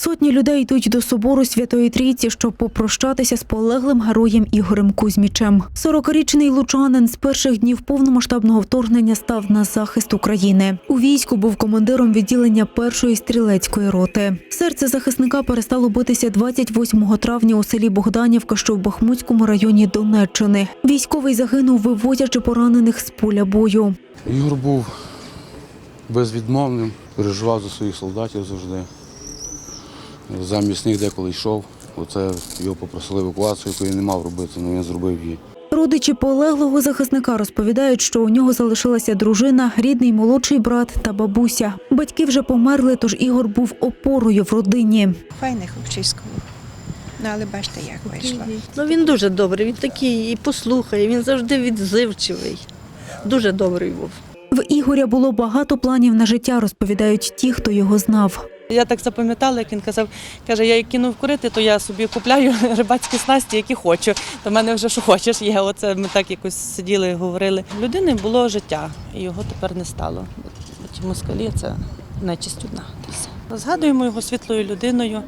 Сотні людей йдуть до собору Святої Трійці, щоб попрощатися з полеглим героєм Ігорем Кузьмічем. 40-річний лучанин з перших днів повномасштабного вторгнення став на захист України. У війську був командиром відділення першої стрілецької роти. Серце захисника перестало битися 28 травня у селі Богданівка, що в Бахмутському районі Донеччини. Військовий загинув, вивозячи поранених з поля бою. Ігор був безвідмовним, переживав за своїх солдатів завжди. Замість них деколи йшов. Оце його попросили евакуацію, яку він не мав робити, але він зробив її. Родичі полеглого захисника розповідають, що у нього залишилася дружина, рідний молодший брат та бабуся. Батьки вже померли, тож Ігор був опорою в родині. Файний хлопчисько. Ну, але бачите, як вийшло. Ну він дуже добрий, він такий і послухає, він завжди відзивчивий. Дуже добрий був. В Ігоря було багато планів на життя, розповідають ті, хто його знав. Я так запам'ятала, як він казав, каже, я як кинув курити, то я собі купляю рибацькі снасті, які хочу. В мене вже що хочеш є. Оце ми так якось сиділи і говорили. Людини було життя, і його тепер не стало. Ті москалі це нечисть одна. Згадуємо його світлою людиною.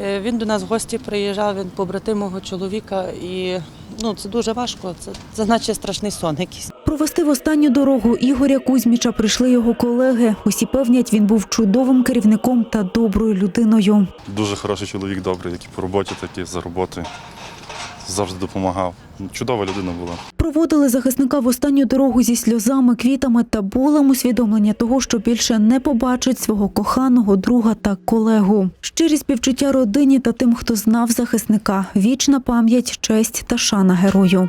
Е, Він до нас в гості приїжджав, він побратим мого чоловіка, і ну, це дуже важко. Це, це наче страшний сон якийсь. Провести в останню дорогу Ігоря Кузьміча прийшли його колеги. Усі певнять, він був чудовим керівником та доброю людиною. Дуже хороший чоловік, добрий, як і по роботі, так і за роботою. Завжди допомагав. Чудова людина була. Проводили захисника в останню дорогу зі сльозами, квітами та болем усвідомлення того, що більше не побачить свого коханого друга та колегу. Щирі співчуття родині та тим, хто знав захисника. Вічна пам'ять, честь та шана герою.